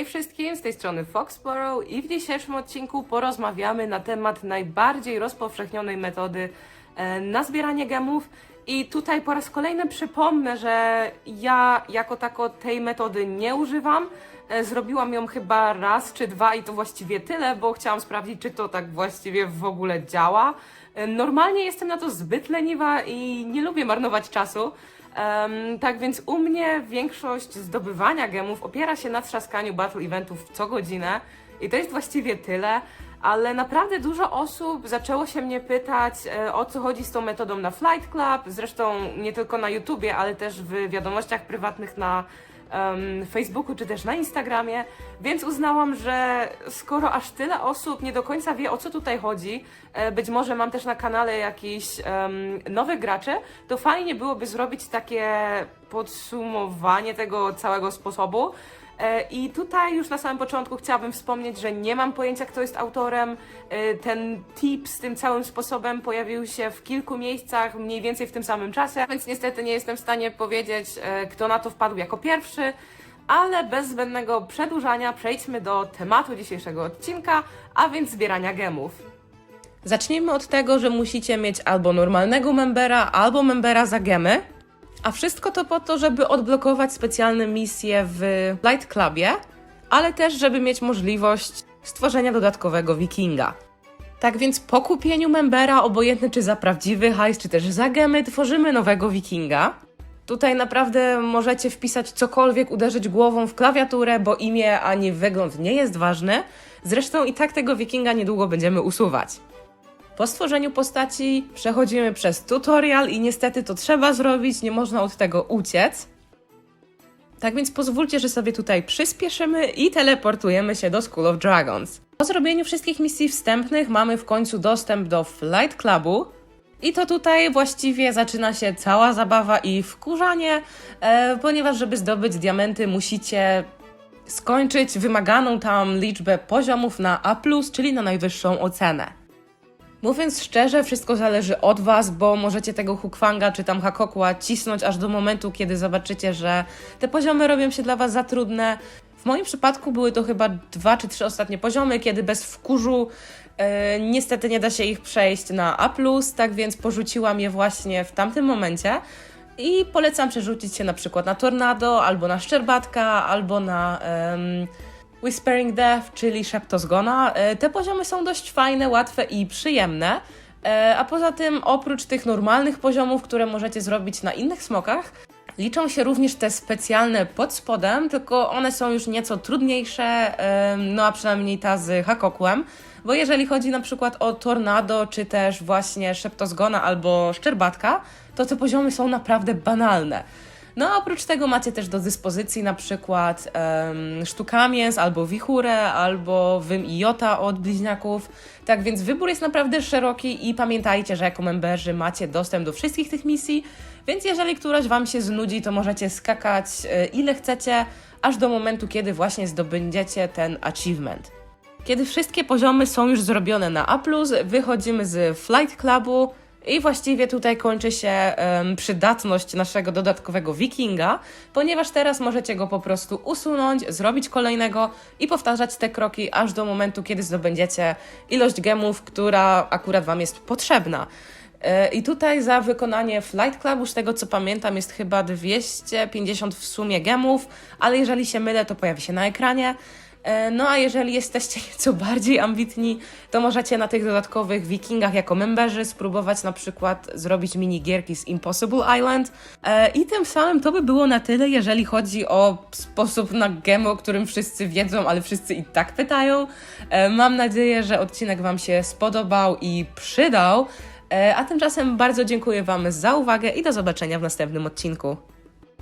Hej wszystkim, z tej strony Foxborough i w dzisiejszym odcinku porozmawiamy na temat najbardziej rozpowszechnionej metody e, na zbieranie gemów. I tutaj po raz kolejny przypomnę, że ja jako tako tej metody nie używam. E, Zrobiłam ją chyba raz czy dwa i to właściwie tyle, bo chciałam sprawdzić, czy to tak właściwie w ogóle działa. E, Normalnie jestem na to zbyt leniwa i nie lubię marnować czasu. Em, tak więc u mnie większość zdobywania gemów opiera się na trzaskaniu battle eventów co godzinę i to jest właściwie tyle, ale naprawdę dużo osób zaczęło się mnie pytać e, o co chodzi z tą metodą na Flight Club, zresztą nie tylko na YouTubie, ale też w wiadomościach prywatnych na em, Facebooku czy też na Instagramie, więc uznałam, że skoro aż tyle osób nie do końca wie o co tutaj chodzi, e, być może mam też na kanale jakiś em, nowych graczy, to fajnie byłoby zrobić takie podsumowanie tego całego sposobu. E, I tutaj już na samym początku chciałabym wspomnieć, że nie mam pojęcia, kto jest autorem. E, Ten tip z tym całym sposobem pojawił się w kilku miejscach, mniej więcej w tym samym czasie, więc niestety nie jestem w stanie powiedzieć, e, kto na to wpadł jako pierwszy. Ale bez zbędnego przedłużania przejdźmy do tematu dzisiejszego odcinka, a więc zbierania gemów. Zacznijmy od tego, że musicie mieć albo normalnego membera, albo membera za gemy. A wszystko to po to, żeby odblokować specjalne misje w Light Clubie, ale też, żeby mieć możliwość stworzenia dodatkowego wikinga. Tak więc po kupieniu membera, obojętnie czy za prawdziwy hajs, czy też za gemy, tworzymy nowego wikinga. Tutaj naprawdę możecie wpisać cokolwiek, uderzyć głową w klawiaturę, bo imię ani wygląd nie jest ważny. Zresztą i tak tego wikinga niedługo będziemy usuwać. Po stworzeniu postaci przechodzimy przez tutorial i niestety to trzeba zrobić, nie można od tego uciec. Tak więc pozwólcie, że sobie tutaj przyspieszymy i teleportujemy się do School of Dragons. Po zrobieniu wszystkich misji wstępnych mamy w końcu dostęp do Flight Clubu. I to tutaj właściwie zaczyna się cała zabawa i wkurzanie, e, ponieważ żeby zdobyć diamenty musicie skończyć wymaganą tam liczbę poziomów na A+, czyli na najwyższą ocenę. Mówiąc szczerze, wszystko zależy od Was, bo możecie tego Hukwanga czy tam Hakokła cisnąć aż do momentu, kiedy zobaczycie, że te poziomy robią się dla Was za trudne. W moim przypadku były to chyba dwa czy trzy ostatnie poziomy, kiedy bez wkurzu e, niestety nie da się ich przejść na A+, tak więc porzuciłam je właśnie w tamtym momencie. I polecam przerzucić się na przykład na Tornado, albo na Szczerbatka, albo na em, Whispering Death, czyli Szeptozgona. E, Te poziomy są dość fajne, łatwe i przyjemne. E, A poza tym, oprócz tych normalnych poziomów, które możecie zrobić na innych smokach, liczą się również te specjalne pod spodem, tylko one są już nieco trudniejsze, no a przynajmniej ta z Hakokłem. Bo jeżeli chodzi na przykład o Tornado, czy też właśnie Szeptozgona albo Szczerbatka, to te poziomy są naprawdę banalne. No a oprócz tego macie też do dyspozycji na przykład um, sztuka mięs, albo wichurę, albo wym i jota od bliźniaków. Tak więc wybór jest naprawdę szeroki i pamiętajcie, że jako memberzy macie dostęp do wszystkich tych misji, więc jeżeli któraś Wam się znudzi, to możecie skakać e, ile chcecie, aż do momentu, kiedy właśnie zdobędziecie ten achievement. Kiedy wszystkie poziomy są już zrobione na A+, wychodzimy z Flight Clubu i właściwie tutaj kończy się em, przydatność naszego dodatkowego wikinga, ponieważ teraz możecie go po prostu usunąć, zrobić kolejnego i powtarzać te kroki aż do momentu, kiedy zdobędziecie ilość gemów, która akurat Wam jest potrzebna. E, I tutaj za wykonanie Flight Clubu, z tego co pamiętam, jest chyba 250 w sumie gemów, ale jeżeli się mylę, to pojawi się na ekranie. E, No a jeżeli jesteście nieco bardziej ambitni, to możecie na tych dodatkowych wikingach jako memberzy spróbować na przykład zrobić minigierki z Impossible Island. E, I tym samym to by było na tyle, jeżeli chodzi o sposób na gemy, o którym wszyscy wiedzą, ale wszyscy i tak pytają. E, Mam nadzieję, że odcinek Wam się spodobał i przydał. A tymczasem bardzo dziękuję Wam za uwagę i do zobaczenia w następnym odcinku.